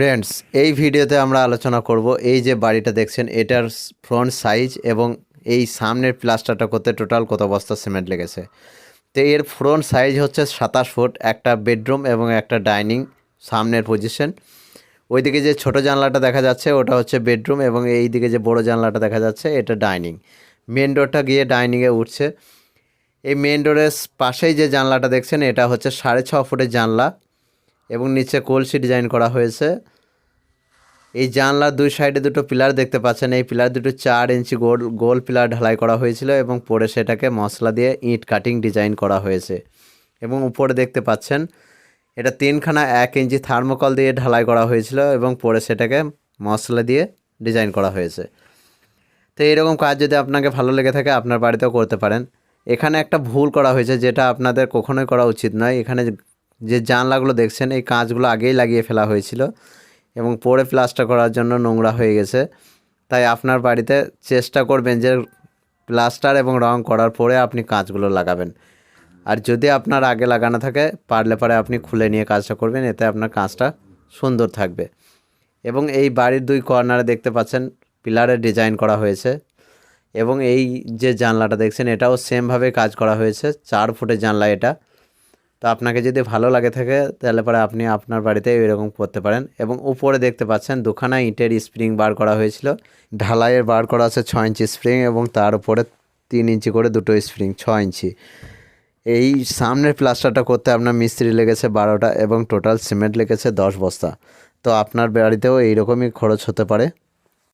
Friends এই ভিডিওতে আমরা আলোচনা করব এই যে বাড়িটা দেখছেন, এটার ফ্রন্ট সাইজ এবং এই সামনের প্লাস্টারটা করতে টোটাল কত বস্তা সিমেন্ট লেগেছে। তো এর ফ্রন্ট সাইজ হচ্ছে সাতাশ ফুট একটা বেডরুম এবং একটা ডাইনিং সামনের পজিশন ওইদিকে যে ছোট জানলাটা দেখা যাচ্ছে, ওটা হচ্ছে বেডরুম এবং এই দিকে যে বড় জানলাটা দেখা যাচ্ছে, এটা ডাইনিং মেন ডোরটা গিয়ে ডাইনিংয়ে উঠছে। এই মেন ডোরের পাশেই যে জানলাটা দেখছেন, এটা হচ্ছে সাড়ে ছ ফুটের জানলা। এবং নিচে কলসি ডিজাইন করা হয়েছে। এই জানলার দুই সাইডে দুটো পিলার দেখতে পাচ্ছেন। এই পিলার দুটো চার ইঞ্চি গোল গোল পিলার ঢালাই করা হয়েছিল এবং পরে সেটাকে মশলা দিয়ে ইট কাটিং ডিজাইন করা হয়েছে। এবং উপরে দেখতে পাচ্ছেন, এটা তিনখানা এক ইঞ্চি থার্মোকল দিয়ে ঢালাই করা হয়েছিল এবং পরে সেটাকে মশলা দিয়ে ডিজাইন করা হয়েছে। তো এরকম কাজ যদি আপনাকে ভালো লেগে থাকে, আপনার বাড়িতেও করতে পারেন। এখানে একটা ভুল করা হয়েছে, যেটা আপনাদের কখনোই করা উচিত নয়। এখানে যে জানলাগুলো দেখছেন, এই কাঁচগুলো আগেই লাগিয়ে ফেলা হয়েছিল এবং পরে প্লাস্টার করার জন্য নোংরা হয়ে গেছে। তাই আপনার বাড়িতে চেষ্টা করবেন যে প্লাস্টার এবং রং করার পরে আপনি কাঁচগুলো লাগাবেন। আর যদি আপনার আগে লাগানো থাকে, পারলে পারে আপনি খুলে নিয়ে কাজটা করবেন, এতে আপনার কাঁচটা সুন্দর থাকবে। এবং এই বাড়ির দুই কর্নারে দেখতে পাচ্ছেন পিলারের ডিজাইন করা হয়েছে এবং এই যে জানলাটা দেখছেন, এটাও সেমভাবে কাজ করা হয়েছে। চার ফুটের জানলা এটা। তো আপনাকে যদি ভালো লাগে থাকে, তাহলে পরে আপনি আপনার বাড়িতে এরকম করতে পারেন। এবং উপরে দেখতে পাচ্ছেন দুখানা ইটের স্প্রিং বার করা হয়েছিল। ঢালাইয়ের বার করা আছে ছ ইঞ্চি স্প্রিং এবং তার উপরে তিন ইঞ্চি করে দুটো স্প্রিং ছ ইঞ্চি। এই সামনের প্লাস্টারটা করতে আপনার মিস্ত্রি লেগেছে বারোটা এবং টোটাল সিমেন্ট লেগেছে দশ বস্তা। তো আপনার বাড়িতেও এইরকমই খরচ হতে পারে।